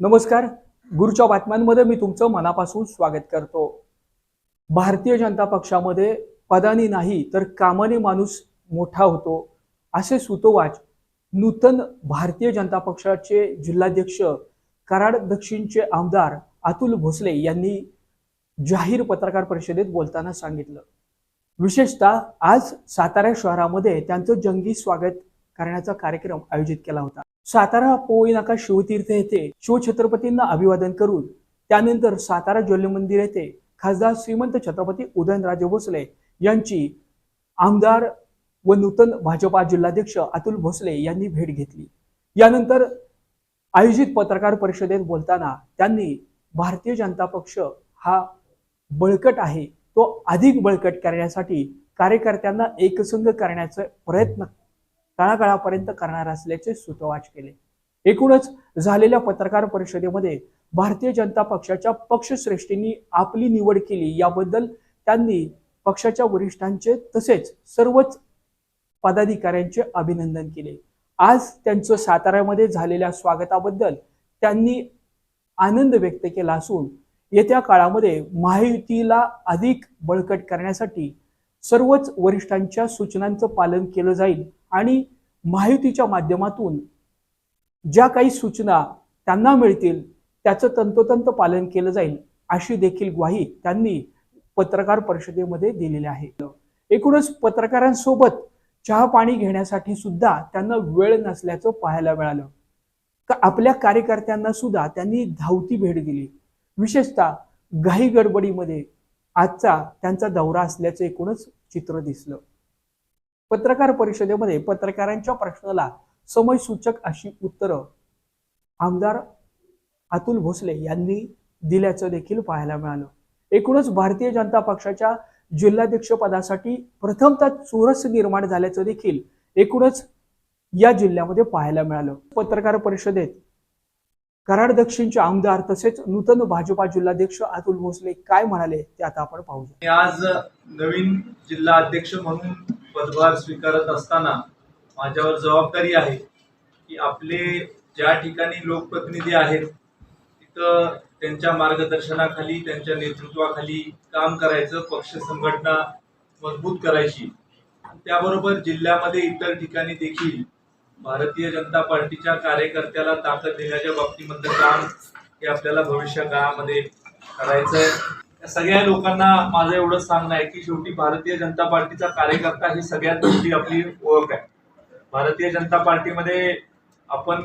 नमस्कार. गुरुच्या बातम्यांमध्ये मी तुमचं मनापासून स्वागत करतो. भारतीय जनता पक्षामध्ये पदानी नाही तर कामाने माणूस मोठा होतो असे सुतोवाच नूतन भारतीय जनता पक्षाचे जिल्हाध्यक्ष कराड दक्षिणचे आमदार अतुल भोसले यांनी जाहीर पत्रकार परिषदेत बोलताना सांगितलं. विशेषतः आज सातारा शहरामध्ये त्यांचं जंगी स्वागत करण्याचा कार्यक्रम आयोजित केला होता. सातारा पोळी नाका शिवतीर्थ येथे शिवछत्रपतींना अभिवादन करून त्यानंतर सातारा ज्वल्ले मंदिर येथे खासदार श्रीमंत छत्रपती उदयनराजे भोसले यांची आमदार व नूतन भाजपा जिल्हाध्यक्ष अतुल भोसले यांनी भेट घेतली. यानंतर आयोजित पत्रकार परिषदेत बोलताना त्यांनी भारतीय जनता पक्ष हा बळकट आहे. तो अधिक बळकट करण्यासाठी कार्यकर्त्यांना एकसंघ करण्याचा प्रयत्न तळागाळापर्यंत करणार असल्याचे सुतोवाच केले. एकूणच झालेल्या पत्रकार परिषदेमध्ये भारतीय जनता पक्षाच्या पक्षश्रेष्ठींनी आपली निवड केली. याबद्दल त्यांनी पक्षाच्या वरिष्ठांचे तसेच सर्वच पदाधिकाऱ्यांचे अभिनंदन केले. आज त्यांचं साताऱ्यामध्ये झालेल्या स्वागताबद्दल त्यांनी आनंद व्यक्त केला असून येत्या काळामध्ये महायुतीला अधिक बळकट करण्यासाठी सर्वच वरिष्ठांच्या सूचनांचं पालन केलं जाईल आणि माहितीच्या माध्यमातून ज्या काही सूचना त्यांना मिळतील त्याचं तंतोतंत पालन केलं जाईल अशी देखील ग्वाही त्यांनी पत्रकार परिषदेमध्ये दिलेली आहे. एकूणच पत्रकारांसोबत चहा पाणी घेण्यासाठी सुद्धा त्यांना वेळ नसल्याचं पाहायला मिळालं. का आपल्या कार्यकर्त्यांना सुद्धा त्यांनी धावती भेट दिली. विशेषतः घाई गडबडीमध्ये आजचा त्यांचा दौरा असल्याचं एकूणच चित्र दिसलं. पत्रकार परिषदेमध्ये पत्रकारांच्या प्रश्नाला समयसूचक अशी उत्तरं आमदार अतुल भोसले यांनी दिल्याचं देखील पाहायला मिळालं. एकूणच भारतीय जनता पक्षाच्या जिल्हाध्यक्ष पदासाठी प्रथमतः चोरस निर्माण झाल्याचं देखील एकूणच या जिल्ह्यामध्ये पाहायला मिळालं. पत्रकार परिषदेत कराड दक्षिणचे आमदार तसेच नूतन भाजपा जिल्हाध्यक्ष अतुल भोसले काय म्हणाले ते आता आपण पाहूया. आज नवीन जिल्हा अध्यक्ष म्हणून पदभार स्वीकारत असताना माझ्यावर जबाबदारी आहे की आपले ज्या ठिकाणी लोकप्रतिनिधी आहेत तिथं त्यांच्या मार्गदर्शनाखाली त्यांच्या नेतृत्वाखाली काम करायचं पक्ष संघटना मजबूत करायची. त्याबरोबर जिल्ह्यामध्ये इतर ठिकाणी देखील भारतीय जनता पार्टीच्या कार्यकर्त्याला ताकद देण्याच्या बाबतीमध्ये काम हे आपल्याला भविष्य काळामध्ये करायचं आहे या सगळ्या लोकांना माझं एवढं सांगणं आहे की शेवटी भारतीय जनता पार्टीचा कार्यकर्ता ही सगळ्यात मोठी आपली ओळख आहे. भारतीय जनता पार्टीमध्ये आपण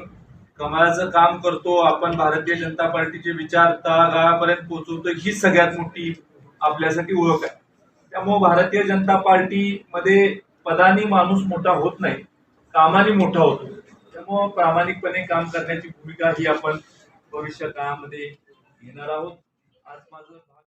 कमळाचं काम करतो आपण भारतीय जनता पार्टीचे विचार तळागाळापर्यंत पोहोचवतो ही सगळ्यात मोठी आपल्यासाठी ओळख आहे. त्यामुळे भारतीय जनता पार्टीमध्ये पदानी माणूस मोठा होत नाही कामाने मोठा होतो. त्यामुळं प्रामाणिकपणे काम करण्याची भूमिका ही आपण भविष्य काळामध्ये घेणार आहोत. आज माझं